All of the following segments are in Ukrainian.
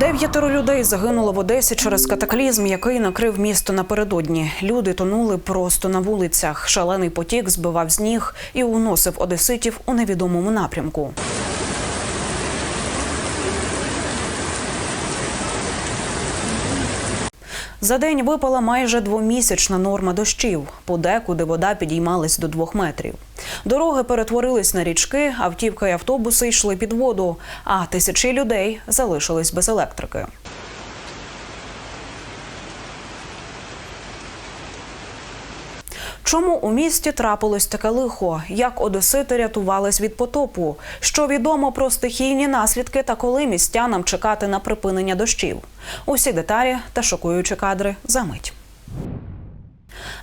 Дев'ятеро людей загинуло в Одесі через катаклізм, який накрив місто напередодні. Люди тонули просто на вулицях. Шалений потік збивав з ніг і уносив одеситів у невідомому напрямку. За день випала майже двомісячна норма дощів. Подекуди вода підіймалась до двох метрів. Дороги перетворились на річки, автівки і автобуси йшли під воду, а тисячі людей залишились без електрики. Чому у місті трапилось таке лихо? Як одесити рятувались від потопу? Що відомо про стихійні наслідки та коли містянам чекати на припинення дощів? Усі деталі та шокуючі кадри за мить.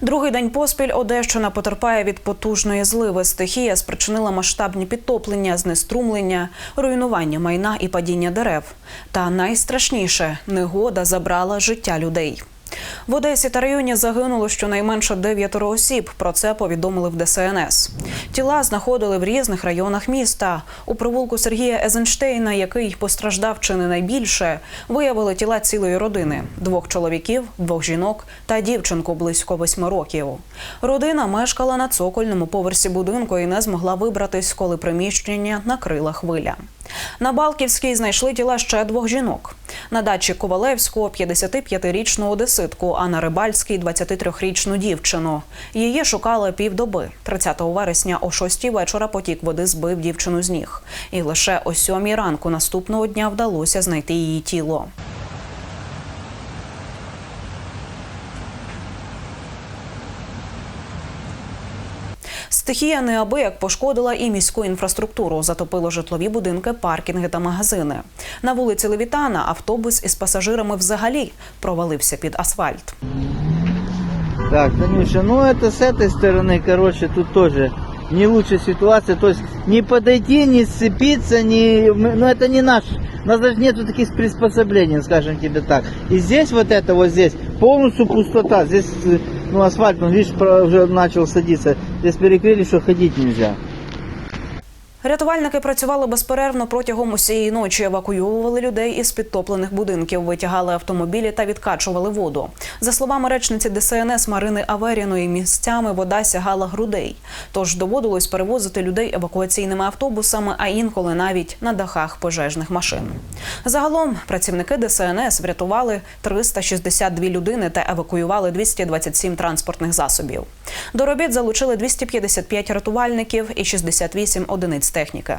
Другий день поспіль Одещина потерпає від потужної зливи. Стихія спричинила масштабні підтоплення, знеструмлення, руйнування майна і падіння дерев. Та найстрашніше негода забрала життя людей. В Одесі та районі загинуло щонайменше дев'ятеро осіб. Про це повідомили в ДСНС. Тіла знаходили в різних районах міста. У провулку Сергія Езенштейна, який постраждав чи не найбільше, виявили тіла цілої родини: двох чоловіків, двох жінок та дівчинку близько восьми років. Родина мешкала на цокольному поверсі будинку і не змогла вибратись, коли приміщення накрила хвиля. На Балківській знайшли тіла ще двох жінок. На дачі Ковалевського 55-річну одеситку, а на Рибальській 23-річну дівчину. Її шукали півдоби. 30 вересня о 6 вечора потік води збив дівчину з ніг. І лише о 7 ранку наступного дня вдалося знайти її тіло. Стихія неабияк пошкодила і міську інфраструктуру, затопило житлові будинки, паркінги та магазини. На вулиці Левітана автобус із пасажирами взагалі провалився під асфальт. Так, Танюша, ну это с этой стороны, короче, тут тоже не лучшая ситуация. То есть не подойти, не сцепиться, не... мы- ну это не наш. У нас даже нету таких приспособлений, скажем тебе так. И здесь вот это вот здесь полностью пустота. Здесь э, ну асфальт, он видишь, про- уже начал садиться. Здесь перекрыли, что ходить нельзя. Рятувальники працювали безперервно протягом усієї ночі. Евакуювали людей із підтоплених будинків, витягали автомобілі та відкачували воду. За словами речниці ДСНС Марини Аверіної, місцями вода сягала грудей. Тож доводилось перевозити людей евакуаційними автобусами, а інколи навіть на дахах пожежних машин. Загалом працівники ДСНС врятували 362 людини та евакуювали 227 транспортних засобів. До робіт залучили 255 рятувальників і 68 одиниць техніки.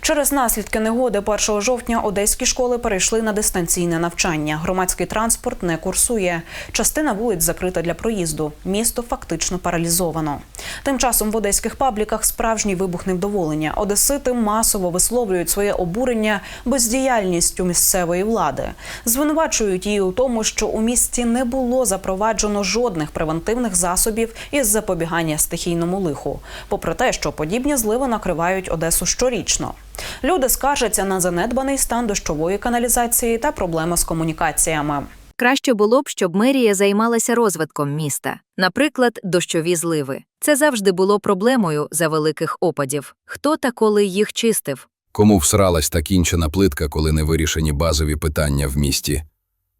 Через наслідки негоди 1 жовтня одеські школи перейшли на дистанційне навчання. Громадський транспорт не курсує. Частина вулиць закрита для проїзду. Місто фактично паралізовано. Тим часом в одеських пабліках справжній вибух невдоволення. Одесити масово висловлюють своє обурення бездіяльністю місцевої влади. Звинувачують її у тому, що у місті не було запроваджено жодних превентивних засобів із запобігання стихійному лиху, попри те, що подібні зливи накривають Одесу щорічно. Люди скаржаться на занедбаний стан дощової каналізації та проблеми з комунікаціями. Краще було б, щоб мерія займалася розвитком міста, наприклад, дощові зливи. Це завжди було проблемою за великих опадів. Хто та коли їх чистив? Кому всралась та кінчена плитка, коли не вирішені базові питання в місті?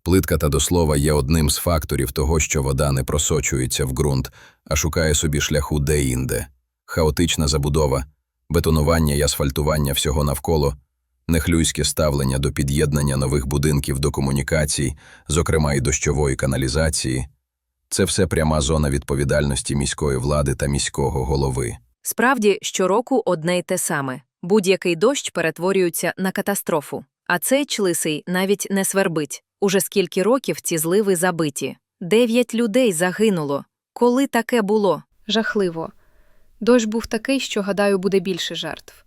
Плитка та до слова є одним з факторів того, що вода не просочується в ґрунт, а шукає собі шляху де-інде. Хаотична забудова, бетонування й асфальтування всього навколо, нехлюйське ставлення до під'єднання нових будинків до комунікацій, зокрема й дощової каналізації – це все пряма зона відповідальності міської влади та міського голови. Справді, щороку одне й те саме. Будь-який дощ перетворюється на катастрофу. А цей члисий навіть не свербить. Уже скільки років ці зливи забиті. Дев'ять людей загинуло. Коли таке було? Жахливо. Дощ був такий, що, гадаю, буде більше жертв.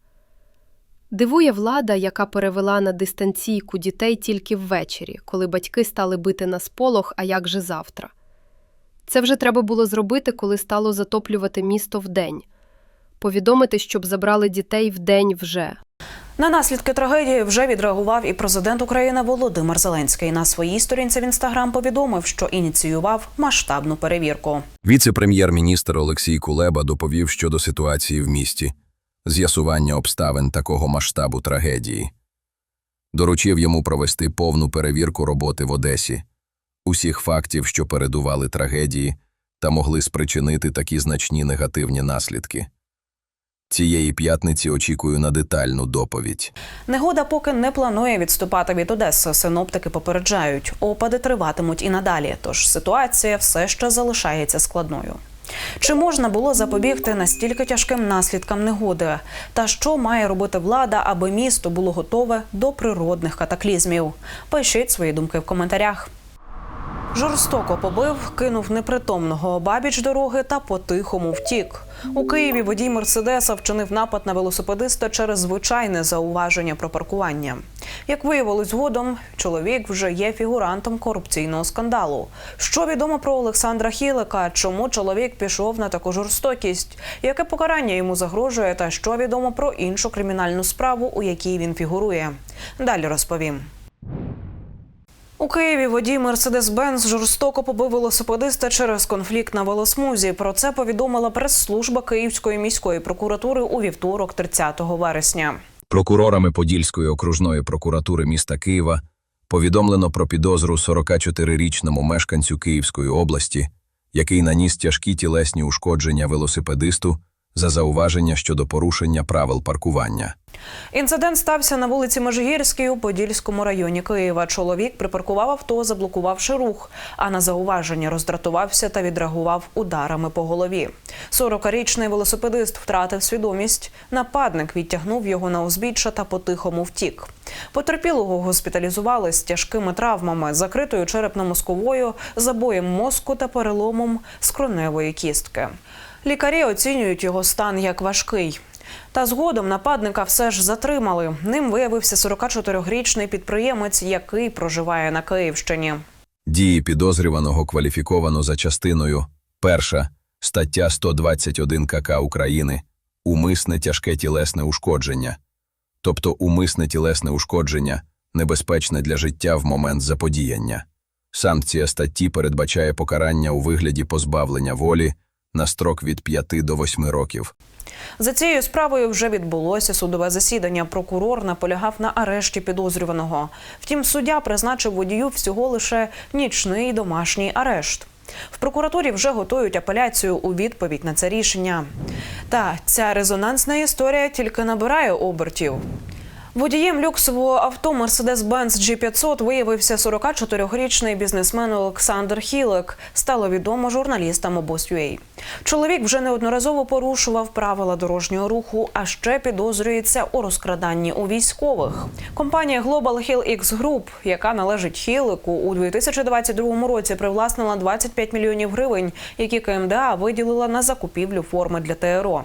Дивує влада, яка перевела на дистанційку дітей тільки ввечері, коли батьки стали бити на сполох, а як же завтра. Це вже треба було зробити, коли стало затоплювати місто вдень. Повідомити, щоб забрали дітей вдень вже. На наслідки трагедії вже відреагував і президент України Володимир Зеленський. На своїй сторінці в інстаграм повідомив, що ініціював масштабну перевірку. Віце-прем'єр-міністр Олексій Кулеба доповів щодо ситуації в місті, з'ясування обставин такого масштабу трагедії. Доручив йому провести повну перевірку роботи в Одесі, усіх фактів, що передували трагедії та могли спричинити такі значні негативні наслідки. Цієї п'ятниці очікую на детальну доповідь. Негода поки не планує відступати від Одеси. Синоптики попереджають, опади триватимуть і надалі. Тож ситуація все ще залишається складною. Чи можна було запобігти настільки тяжким наслідкам негоди? Та що має робити влада, аби місто було готове до природних катаклізмів? Пишіть свої думки в коментарях. Жорстоко побив, кинув непритомного обабіч дороги та по-тихому втік. У Києві водій Мерседеса вчинив напад на велосипедиста через звичайне зауваження про паркування. Як виявилось згодом, чоловік вже є фігурантом корупційного скандалу. Що відомо про Олександра Хілика? Чому чоловік пішов на таку жорстокість? Яке покарання йому загрожує? Та що відомо про іншу кримінальну справу, у якій він фігурує? Далі розповім. У Києві водій Мерседес-Бенз жорстоко побив велосипедиста через конфлікт на велосмузі. Про це повідомила прес-служба Київської міської прокуратури у вівторок, 30 вересня. Прокурорами Подільської окружної прокуратури міста Києва повідомлено про підозру 44-річному мешканцю Київської області, який наніс тяжкі тілесні ушкодження велосипедисту за зауваження щодо порушення правил паркування. Інцидент стався на вулиці Межигірській у Подільському районі Києва. Чоловік припаркував авто, заблокувавши рух, а на зауваження роздратувався та відреагував ударами по голові. 40-річний велосипедист втратив свідомість. Нападник відтягнув його на узбіччя та по-тихому втік. Потерпілого госпіталізували з тяжкими травмами, закритою черепно-мозковою, забоєм мозку та переломом скроневої кістки. Лікарі оцінюють його стан як важкий. Та згодом нападника все ж затримали. Ним виявився 44-річний підприємець, який проживає на Київщині. Дії підозрюваного кваліфіковано за частиною перша стаття 121 КК України умисне тяжке тілесне ушкодження, тобто умисне тілесне ушкодження небезпечне для життя в момент заподіяння. Санкція статті передбачає покарання у вигляді позбавлення волі на строк від 5 до 8 років. За цією справою вже відбулося судове засідання. Прокурор наполягав на арешті підозрюваного. Втім, суддя призначив водію всього лише нічний домашній арешт. В прокуратурі вже готують апеляцію у відповідь на це рішення. Та ця резонансна історія тільки набирає обертів. Водієм люксового авто Mercedes-Benz G500 виявився 44-річний бізнесмен Олександр Хілик. Стало відомо журналістам обоз.ua. Чоловік вже неодноразово порушував правила дорожнього руху, а ще підозрюється у розкраданні у військових. Компанія Global Hill X Group, яка належить Хілику, у 2022 році привласнила 25 мільйонів гривень, які КМДА виділила на закупівлю форми для ТРО.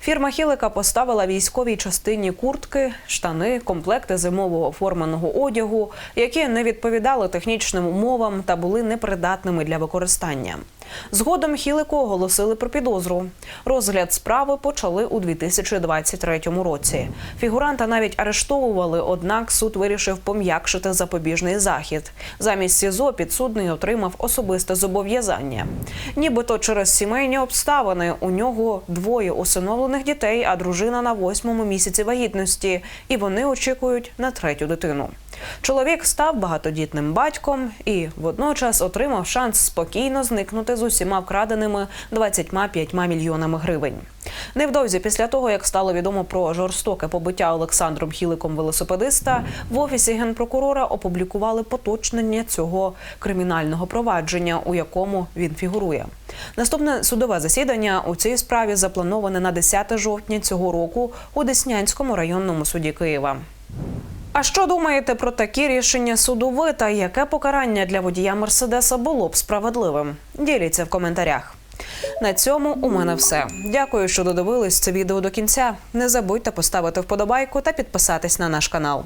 Фірма Хілика поставила військовій частині куртки, штани, комплекти зимового форманого одягу, які не відповідали технічним умовам та були непридатними для використання. Згодом Хілику оголосили про підозру. Розгляд справи почали у 2023 році. Фігуранта навіть арештовували, однак суд вирішив пом'якшити запобіжний захід. Замість СІЗО підсудний отримав особисте зобов'язання. Нібито через сімейні обставини у нього двоє усиновлених дітей, а дружина на восьмому місяці вагітності, і вони очікують на третю дитину. Чоловік став багатодітним батьком і водночас отримав шанс спокійно зникнути з усіма вкраденими 25 мільйонами гривень. Невдовзі після того, як стало відомо про жорстоке побиття Олександром Хіликом велосипедиста, в офісі генпрокурора опублікували поточнення цього кримінального провадження, у якому він фігурує. Наступне судове засідання у цій справі заплановане на 10 жовтня цього року у Деснянському районному суді Києва. А що думаєте про такі рішення суду та яке покарання для водія Мерседеса було б справедливим? Діліться в коментарях. На цьому у мене все. Дякую, що додивились це відео до кінця. Не забудьте поставити вподобайку та підписатись на наш канал.